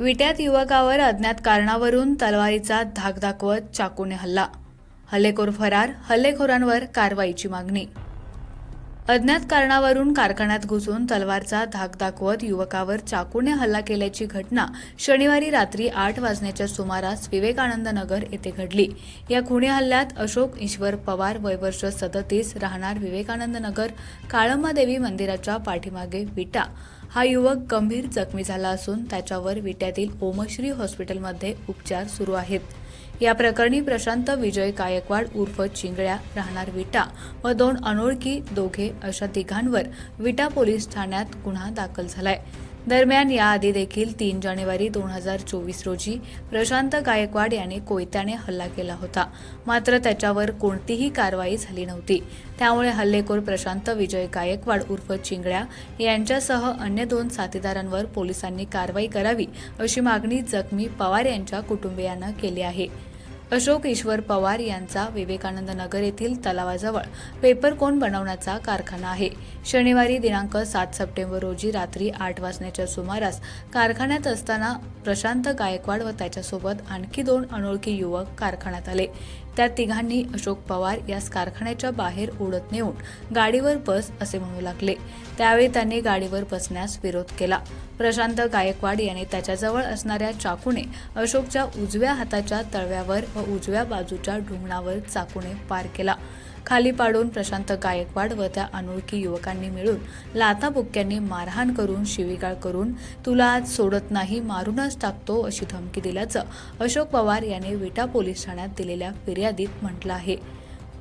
विट्यात युवकावर अज्ञात कारणावरून तलवारीचा धाक दाखवत चाकूने हल्ला. हल्लेखोर फरार हल्लेखोरांवर कारवाईची मागणी. अज्ञात कारणावरून कारखान्यात घुसून तलवारचा धाक दाखवत युवकावर चाकूने हल्ला केल्याची घटना शनिवारी रात्री आठ वाजण्याच्या सुमारास विवेकानंद नगर येथे घडली. या खुणे हल्ल्यात अशोक ईश्वर पवार वयवर्ष सदतीस राहणार विवेकानंद नगर काळंबादेवी मंदिराच्या पाठीमागे विटा. हा युवक गंभीर जखमी झाला असून त्याच्यावर विट्यातील ओमश्री हॉस्पिटलमध्ये उपचार सुरू आहेत. या प्रकरणी प्रशांत विजय गायकवाड उर्फ चिंगळ्या राहणार विटा व दोन अनोळखी दोघे अशा तिघांवर विटा पोलीस ठाण्यात गुन्हा दाखल झालाय. दरम्यान याआधी देखील तीन जानेवारी दोन हजार चोवीस रोजी प्रशांत गायकवाड याने कोयत्याने हल्ला केला होता. मात्र त्याच्यावर कोणतीही कारवाई झाली नव्हती. त्यामुळे हल्लेखोर प्रशांत विजय गायकवाड उर्फ चिंगळ्या यांच्यासह अन्य दोन साथीदारांवर पोलिसांनी कारवाई करावी अशी मागणी जखमी पवार यांच्या कुटुंबियांना केली आहे. अशोक ईश्वर पवार यांचा विवेकानंद नगर येथील तलावाजवळ पेपर कोन बनवण्याचा कारखाना आहे. शनिवारी दिनांक सात सप्टेंबर रोजी रात्री आठ वाजण्याच्या सुमारास कारखान्यात असताना प्रशांत गायकवाड व त्याच्यासोबत आणखी दोन अनोळखी युवक कारखान्यात आले. त्या तिघांनी अशोक पवार यास कारखान्याच्या बाहेर ओढत नेऊन गाडीवर बस असे म्हणू लागले. त्यावेळी त्यांनी गाडीवर बसण्यास विरोध केला. प्रशांत गायकवाड याने त्याच्याजवळ असणाऱ्या चाकूने अशोकच्या उजव्या हाताच्या तळव्यावर व उजव्या बाजूच्या ढुंगणावर चाकूने पार केला. खाली पाडून प्रशांत गायकवाड व त्या अनोळखी युवकांनी मिळून लाताबुक्क्यांनी मारहाण करून शिवीगाळ करून तुला आज सोडत नाही मारूनच टाकतो अशी धमकी दिल्याचं अशोक पवार याने विटा पोलीस ठाण्यात दिलेल्या फिर्यादीत म्हटलं आहे.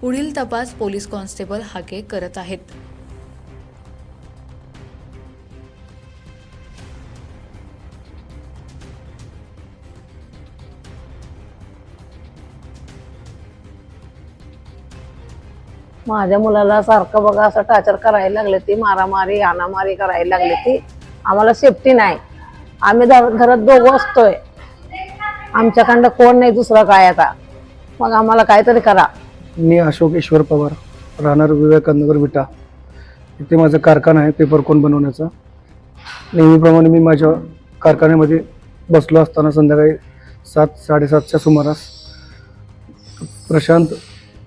पुढील तपास पोलीस कॉन्स्टेबल हाके करत आहेत. माझ्या मुलाला सारखं बघा असं टाचर करायला लागले ती मारामारी हाणामारी करायला लागली ती. आम्हाला सेफ्टी नाही. आम्ही घरात दोघं असतोय. आमच्याकडं कोण नाही दुसरं काय आता? मग आम्हाला काहीतरी करा. मी अशोक ईश्वर पवार राहणार विवेकानगर विटा. इथे माझा कारखाना आहे पेपर कोण बनवण्याचा. नेहमीप्रमाणे मी माझ्या कारखान्यामध्ये बसलो असताना संध्याकाळी सात साडेसातच्या सुमारास प्रशांत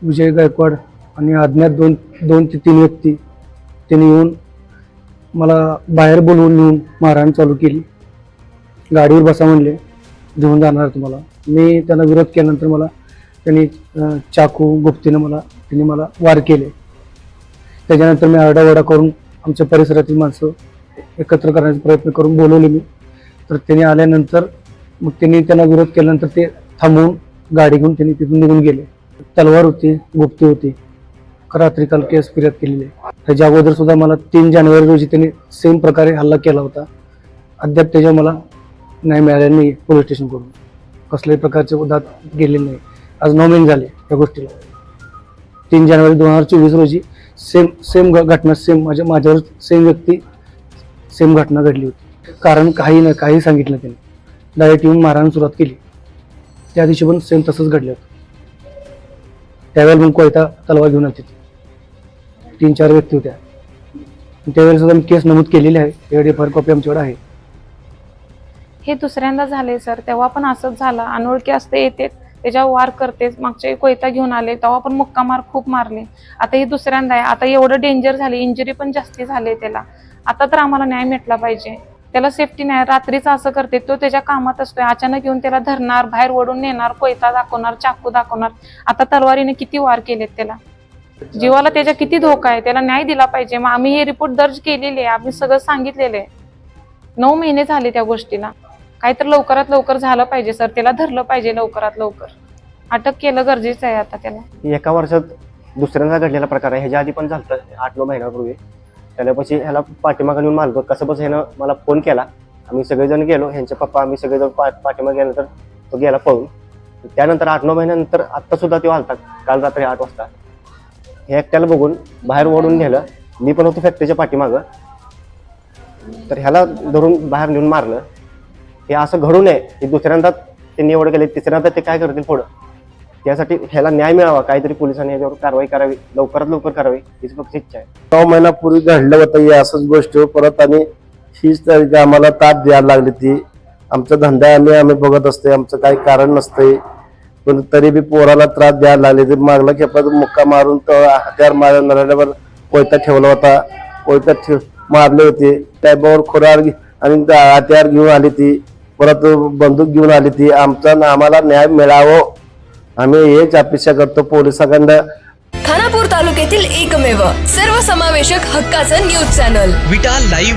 विजय गायकवाड आणि अज्ञात दोन दोन ते तीन व्यक्ती त्यांनी येऊन मला बाहेर बोलवून नेऊन मारहाण चालू केली. गाडीवर बसा म्हणले घेऊन जाणार तुम्हाला. मी त्यांना विरोध केल्यानंतर मला त्यांनी चाकू गुप्तीनं मला त्यांनी मला वार केले. त्याच्यानंतर मी आरडाओरडा करून आमच्या परिसरातील माणसं एकत्र करण्याचा प्रयत्न करून बोलवले मी. तर त्यांनी आल्यानंतर मग त्यांनी त्यांना विरोध केल्यानंतर ते थांबवून गाडी घेऊन त्यांनी तिथून निघून गेले. तलवार होती गुप्ती होती. रात्री काल केस फिर्याद केलेली आहे. त्याच्या अगोदर सुद्धा मला तीन जानेवारी रोजी त्यांनी सेम प्रकारे हल्ला केला होता. अद्याप त्याच्यावर मला न्याय मिळालेला नाही पोलीस स्टेशनकडून कसल्याही प्रकारचे उदात गेलेले नाही. आज नऊ महिने झाले या गोष्टीला. तीन जानेवारी दोन हजार चोवीस रोजी सेम सेम घटना सेम माझ्या माझ्यावर सेम व्यक्ती सेम घटना घडली होती. कारण काही नाही काही सांगितलं त्यांनी. डायरेक्ट येऊन मारहाण सुरुवात केली. त्या दिवशी पण सेम तसंच घडलं होतं. त्यावेळेला मग कोयता तलवार घेऊन आली तीन चार व्यक्ती होत्या. त्यावेळेस आम्ही केस नमूद केलेली आहे. एवढी फार कॉपी आमच्याकडे आहे. हे दुसऱ्यांदा झाले सर तेव्हा पण असंच झालं. अनोळखी असते येते त्याच्यावर वार करते. मागच्या कोयता घेऊन आले तेव्हा पण मुक्का मार खूप मारले. आता हे दुसऱ्यांदा आहे. आता एवढं डेंजर झाले इंजुरी पण जास्ती झाले त्याला. आता तर आम्हाला न्याय भेटला पाहिजे. त्याला सेफ्टी नाही रात्रीच असं करते तो त्याच्या कामात असतोय. अचानक येऊन त्याला धरणार बाहेर ओढून नेणार कोयता दाखवणार चाकू दाखवणार. आता तलवारीने किती वार केलेत त्याला? जीवाला त्याच्या किती धोका आहे त्याला न्याय दिला पाहिजे. मग आम्ही हे रिपोर्ट दर्ज केलेले आहे आम्ही सगळं सांगितलेलं आहे. नऊ महिने झाले त्या गोष्टीला. काहीतरी लवकरात लवकर झालं पाहिजे सर. त्याला धरलं पाहिजे लवकरात लवकर. अटक केलं गरजेचं आहे आता त्याला. एका वर्षात दुसऱ्यांदा घडलेला प्रकार आहे. ह्याच्या आधी पण झालं आठ नऊ महिन्यापूर्वी. त्याच्यापाशी ह्याला पाठीमागं घेऊन मालतो कसं बस ह्यानं मला फोन केला. आम्ही सगळेजण गेलो. ह्यांचे पप्पा आम्ही सगळेजण पा पाठीमागे गेल्यानंतर तो गेला पळून. त्यानंतर आठ नऊ महिन्यानंतर आत्ता सुद्धा तो आलता. काल रात्री आठ वाजता. हे एकट्याला बघून बाहेर ओढून नेलं. मी पण होतो फॅक्टरीच्या पाठीमागं. तर ह्याला धरून बाहेर नेऊन मारलं. हे असं घडू नये. की दुसऱ्यांदा त्यांनी एवढं केले तिसऱ्यांदा ते काय करतील पुढं? त्यासाठी ह्याला न्याय मिळावा. काहीतरी पोलिसांनी याच्यावर कारवाई करावी. लवकरात लवकर करावी. हीच फक्त इच्छा आहे. नऊ महिन्यापूर्वी घडलं होतं हे असंच गोष्ट. परत आणि हीच तारीख आम्हाला ताप द्यायला लागली ती. आमचा धंदा आम्ही आम्ही बघत असते आमचं काही कारण नसतंय. पण तरी बी पोराला त्रास द्यायला लागले. ते मागला खेपात मुक्का मारून तर हत्यार मारल्यावर कोयता ठेवला होता. कोयता ठेव मारले होते. टॅबावर खुरार आणि त्या हत्यार घेऊन आली ती. परत बंदूक घेऊन आली ती. आमचा आम्हाला न्याय मिळावं. आम्ही हेच अपेक्षा करतो पोलिसांकडनं. खानापूर तालुक्यातील एकमेव सर्वसमावेशक हक्काचं न्यूज चॅनल. विटा लाईव्ह